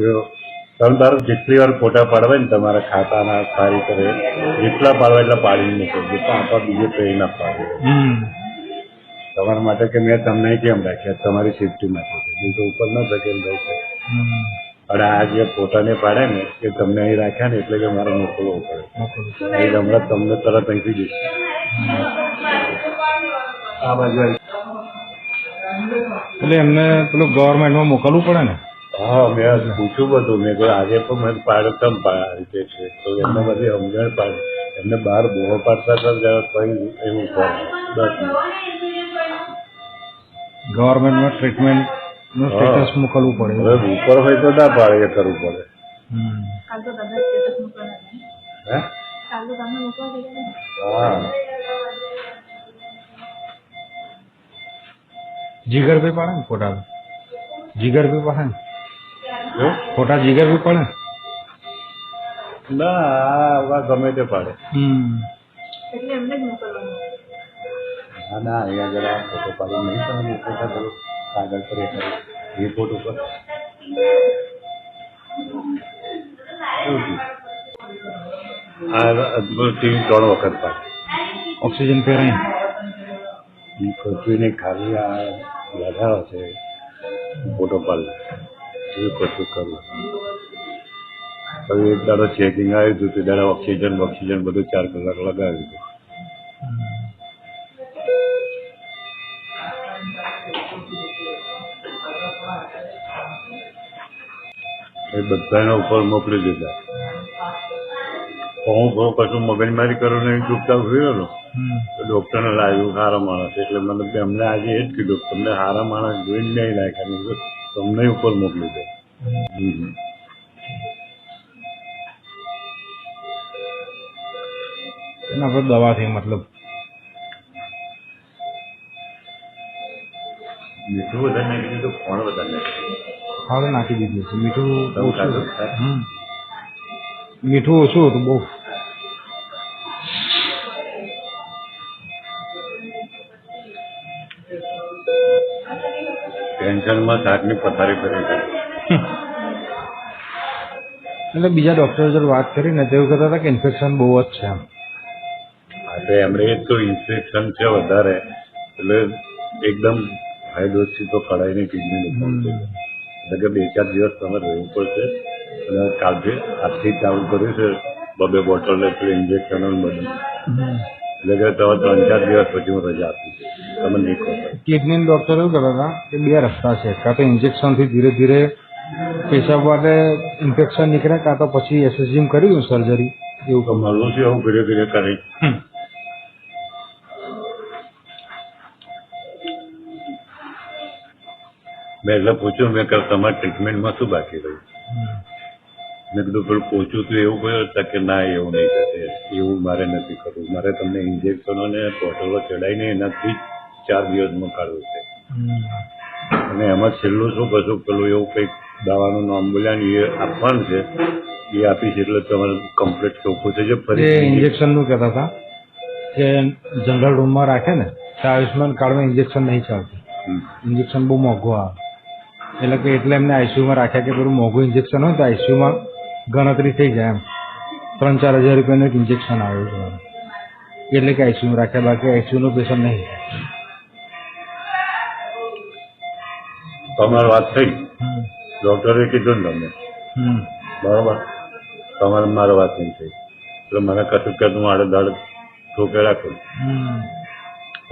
તો તમે તારો જેટલી વાર ફોટા પાડવા ને તમારા ખાતાના સારી કરે જેટલા પાડવા એટલા પાડીને મૂકો. પણ આપણા બીજે કંઈ ના પાડે તમારા માટે કે મેં તમને કેમ રાખ્યા? તમારી સેફટી માટે. નહીં તો ઉપર ના ધકેલ દઉં છે અને આ જે ફોટાને પાડે ને એ તમને અહીં રાખ્યા ને એટલે કે મારે મોકલવો પડે. એ હમણાં તમને તરત અહીંથી જઈશ આ બાજુ એટલે એમને પેલું ગવર્મેન્ટમાં મોકલવું પડે ને? હા મેં પૂછ્યું બધું. મેં કહ્યું આજે પણ મેં પાડતમ રીતે છે? તો એમને બધી સમજણ પાડ. એમને બહાર બોહ પાડતા હતા જરા કંઈ એવું કરે. દસ મિનિટ ગવર્મેન્ટમાં ટ્રીટમેન્ટનું સ્ટેટસ મોકલવું પડે. હવે ઉપર હોય તો ના પાડે એ કરવું પડે. હા? જીગરભાઈ પાડે ને ફોટા જીગરભાઈ પાડે ને? શું? જીગર જીગરભાઈ પાડે. ને? ના આવા ગમે તે પાડે. હમ. એટલે એમને જ મોકલવાનું. હા ના અહીંયા જરા ફોટો પાડી નહીં તમે મોકલતા કરો કાગળ પર રિપોર્ટ ઉપર. આ ત્રણ વખત પાડે. ઓક્સિજન પહેરાય પૃથ્વીને ખાલી આ લગાવે છે ફોટો પાડી. એવું કશું કરવું હવે એક દાડો ચેકિંગ આવ્યું દાડો ઓક્સિજન ઓક્સિજન બધું ચાર કલાક લગાવ્યું એ બધાને ઉપર મોકલી દીધા. હું બહુ કશું મગજમારી કરું ને ચૂપચાપ ને હમ તો ડૉક્ટરને લાગ્યું સારા માણસ એટલે મને એમને આજે એ જ કીધું તમને સારા માણસ જોઈને નહીં તો તમને ઉપર મોકલી દે. એના પર દવાથી મતલબ મીઠું વધારે નાખી દીધું કોણ વધારે નાખી હારે નાખી દીધું મીઠું ઓછું. મીઠું ઓછું હતું બહુ. ટેન્શનમાં શાકની પથારી કરી દીધી એટલે બીજા ડોક્ટર જોડે વાત કરીને તેવું કહેતા હતા કે ઇન્ફેક્શન બહુ જ છે એમ. તો એમણે એ તો ઇન્ફેક્શન છે વધારે એટલે એકદમ હાઈ ડોઝથી તો કડાઈની કિડની નુકસાન એટલે કે બે ચાર દિવસ તમે રહેવું પડશે અને કાલથી આજથી ચાલુ કર્યું છે બબે બોટલ એટલે ઇન્જેક્શન બધું. એટલે તમે ત્રણ ચાર દિવસ પછી હું રજા આપીશ. તમે નહીં કહો કિડની ડોક્ટર એવું કહેતા હતા કે બે રસ્તા છે. કાં તો ઇન્જેક્શનથી ધીરે ધીરે પેશાબ માટે ઇન્ફેક્શન નીકળે કાં તો પછી એસએસજીમ કર્યું સર્જરી એવું તો મળવું છે? હું ધીરે ધીરે કરી. મેં એટલે પૂછ્યું મેં તમારા ટ્રીટમેન્ટમાં શું બાકી રહ્યું? મેં કીધું પેલું પહોંચ્યું તું એવું કહ્યું હતા કે ના એવું નહીં થશે. એવું મારે નથી કરવું મારે તમને ઇન્જેક્શનો ને બોટલો ચડાવીને એનાથી ચાર દિવસમાં કાઢવું છે. અને એમાં છેલ્લું શું કશું? પેલું એવું કંઈક દવાનું નામ બોલ્યા ને એ આપવાનું છે. એ આપીશ એટલે તમારે કમ્પ્લીટ ચોખ્ખું થઈ જાય ફરી ઇન્જેક્શનનું કહેતા હતા કે જનરલ રૂમમાં રાખે ને તો આયુષ્યમાન કાર્ડમાં ઇન્જેક્શન નહીં ચાલતું. ઇન્જેક્શન બહુ મોંઘું આવે. એટલે કે એટલે એમને આઈસીયુમાં રાખ્યા કે પેલું મોંઘું ઇન્જેક્શન હોય તો આઈસીયુમાં ગણતરી થઈ જાય એમ. ત્રણ ચાર હજાર રૂપિયાનું એક ઇન્જેક્શન આવે છે. એટલે કે આઈસીયુ રાખ્યા બાકી આઈસીયુનું પેશન્ટ નહીં તમારી વાત થઈ? ડોક્ટરે કીધું ને તમને? બરોબર. તમારે મારે વાત નહીં થઈ. એટલે મને કશું કે હું આડે દાડે ઠોકે રાખું.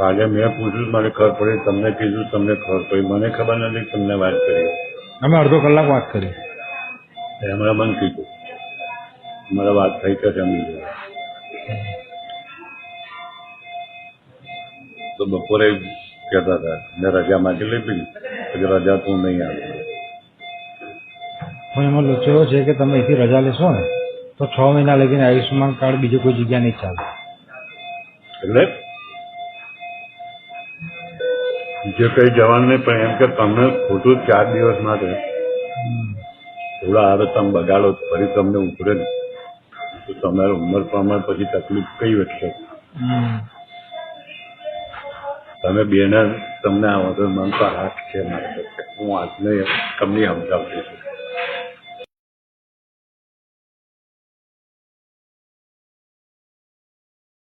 આજે મેં પૂછ્યું મને ખબર પડી તમને કીધું તમને ખબર પડી. મને ખબર નથી તમને વાત કરી. અમે અડધો કલાક વાત કરી. એમણે મને કીધું મારે વાત થઈ તો સમજી ગયો તો બપોરે કહેતા હતા મેં રજા માગી લીધી પછી રજા તું નહીં આવે. પણ એમાં લોચો એવો છે કે તમે અહીંથી રજા લેશો ને તો છ મહિના લગીને આયુષ્યમાન કાર્ડ બીજી કોઈ જગ્યા નહીં ચાલે. એટલે? જે કઈ જવાનું નહીં પણ એમ કે તમને ખોટું ચાર દિવસ માટે થોડા આવે તમે બગાડો ફરી તમને ઉભરે તો તમારી ઉંમર પ્રમાણે પછી તકલીફ કઈ વધશે તમે બેને તમને આવો તો મન તો હાથ છે મારે હું આજને તમને સમજાવતી છું.